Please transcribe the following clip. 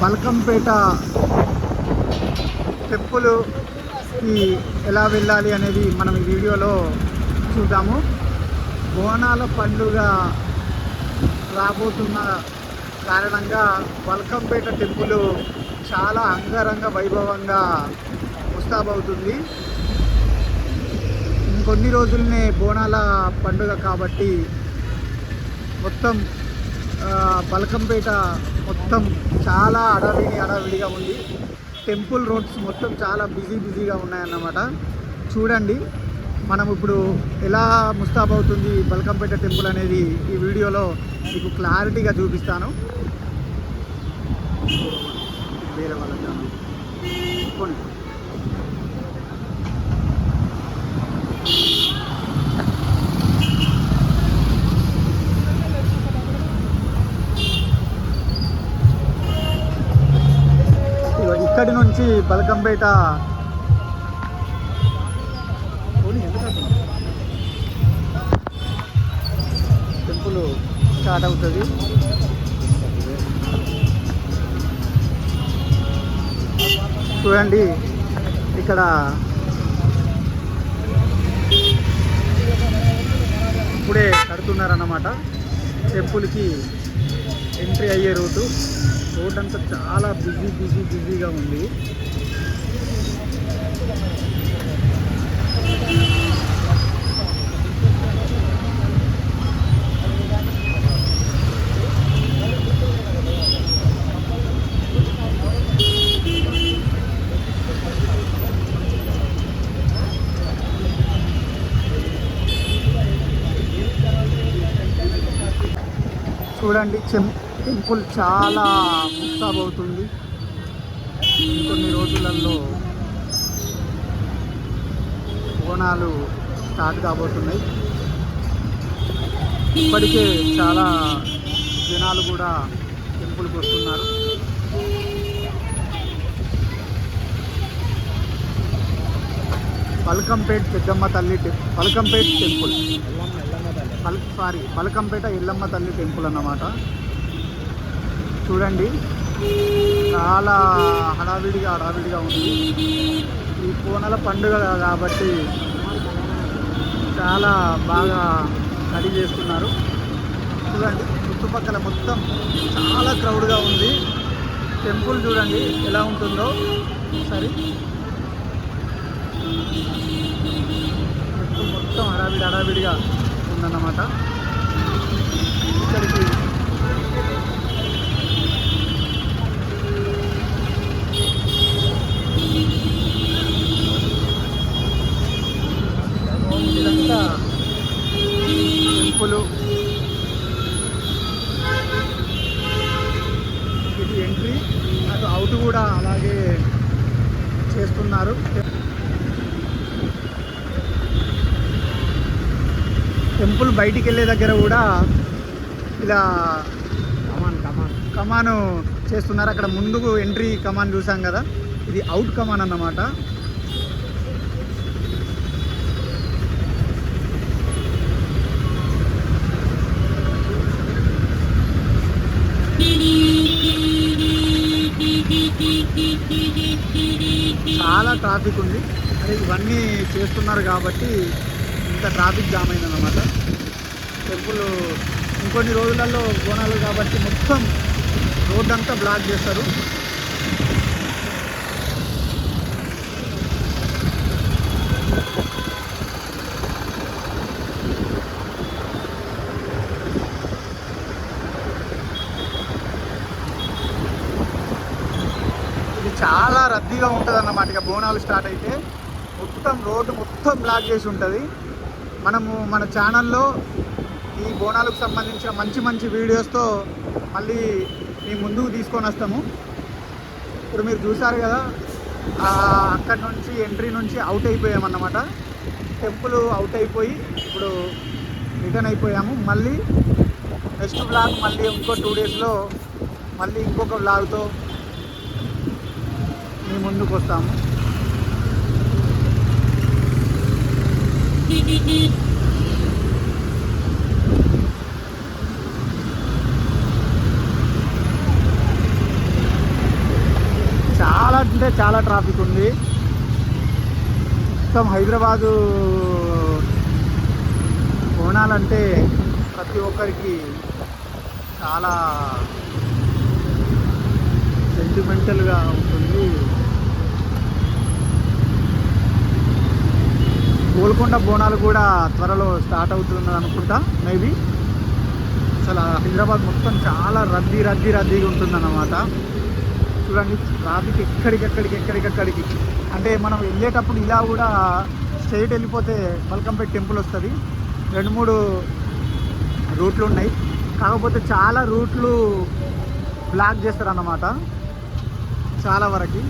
బల్కంపేట టెంపుల్కి ఎలా వెళ్ళాలి అనేది మనం ఈ వీడియోలో చూద్దాము. బోనాల పండుగ రాబోతున్న కారణంగా బల్కంపేట టెంపుల్ చాలా అంగరంగ వైభవంగా ముస్తాబవుతుంది ఇంకొన్ని రోజులనే బోనాల పండుగ కాబట్టి మొత్తం బల్కంపేట మొత్తం చాలా అడవిడి అడవిడిగా ఉంది. టెంపుల్ రోడ్స్ మొత్తం చాలా బిజీ బిజీగా ఉన్నాయన్నమాట. చూడండి మనం ఇప్పుడు ఎలా ముస్తాబ్ అవుతుంది బల్కంపేట టెంపుల్ అనేది ఈ వీడియోలో మీకు క్లారిటీగా చూపిస్తాను. వేరే వాళ్ళ ఇక్కడి నుంచి బలకంపేట టెంపుల్ స్టార్ట్ అవుతుంది. చూడండి ఇక్కడ ఇప్పుడే కడుతున్నారన్నమాట. టెంపుల్కి ఎంట్రీ అయ్యే రూటు. రోడ్ అంతా చాలా బిజీ బిజీ బిజీగా ఉంది. చూడండి చెం- టెంపుల్ చాలా ముస్తాబవుతుంది. కొన్ని రోజులలో బోనాలు స్టార్ట్ కాబోతున్నాయి. ఇప్పటికే చాలా జనాలు కూడా టెంపుల్కి వస్తున్నారు. పల్కంపేట్ పెద్దమ్మ తల్లి టెం- పల్కంపేట్ టెంపుల్. పల్ సారీ పలకంపేట ఎల్లమ్మ తల్లి టెంపుల్ అన్నమాట. చూడండి. చాలా హడావిడిగా హడావిడిగా ఉంది. ఈ కోనల పండుగ కాబట్టి చాలా బాగా రెడీ చేస్తున్నారు. చూడండి చుట్టుపక్కల మొత్తం చాలా క్రౌడ్గా ఉంది. టెంపుల్ చూడండి ఎలా ఉంటుందో. సరే. టెంపుల్ మొత్తం హడావిడి హడావిడిగా ఉందన్నమాట. ఇక్కడికి ఇది ఎంట్రీ అటు అవుట్ కూడా అలాగే చేస్తున్నారు. టెంపుల్ బయటికి వెళ్ళే దగ్గర కూడా ఇలా కమాన్ కమాన్. కమాను చేస్తున్నారు. అక్కడ ముందుకు ఎంట్రీ కమాన్ చూసాం కదా. ఇది అవుట్ కమాన్ అన్నమాట. చాలా ట్రాఫిక్ ఉంది. అదే ఇవన్నీ చేస్తున్నారు కాబట్టి ఇంత ట్రాఫిక్ జామ్ అయిందన్నమాట. టెంపుల్ ఇంకొన్ని రోజులలో బోనాలు కాబట్టి మొత్తం రోడ్ అంతా బ్లాక్ చేస్తారు ఇది చాలా రద్దీగా ఉంటుంది అన్నమాట ఇక బోనాలు స్టార్ట్ అయితే మొత్తం రోడ్డు మొత్తం బ్లాక్ చేసి ఉంటుంది. మనము మన ఛానల్లో ఈ బోనాలకు సంబంధించిన మంచి మంచి వీడియోస్తో మళ్ళీ మీ ముందుకు తీసుకొని వస్తాము. ఇప్పుడు మీరు చూసారు కదా అక్కడి నుంచి ఎంట్రీ నుంచి అవుట్ అయిపోయామన్నమాట. టెంపుల్ అవుట్ అయిపోయి ఇప్పుడు రిటర్న్ అయిపోయాము. మళ్ళీ నెక్స్ట్ బ్లాగ్ మళ్ళీ ఇంకో టూ డేస్లో మళ్ళీ ఇంకొక బ్లాగ్తో మీ ముందుకు వస్తాము. అంటే చాలా ట్రాఫిక్ ఉంది. మొత్తం హైదరాబాదు బోనాలంటే ప్రతి ఒక్కరికి చాలా సెంటిమెంటల్గా ఉంటుంది. గోల్కొండ బోనాలు కూడా త్వరలో స్టార్ట్ అవుతున్నది అనుకుంటా మేబీ. అసలు హైదరాబాద్ మొత్తం చాలా రద్దీ రద్దీ రద్దీగా ఉంటుందన్నమాట. చూడండి ట్రాఫిక్ ఎక్కడికెక్కడికి ఎక్కడికెక్కడికి. అంటే మనం వెళ్ళేటప్పుడు ఇలా కూడా స్ట్రైట్ వెళ్ళిపోతే మల్కంపేట్ టెంపుల్ వస్తుంది. రెండు మూడు రూట్లు ఉన్నాయి. కాకపోతే చాలా రూట్లు బ్లాక్ చేస్తారు అన్నమాట చాలా వరకు.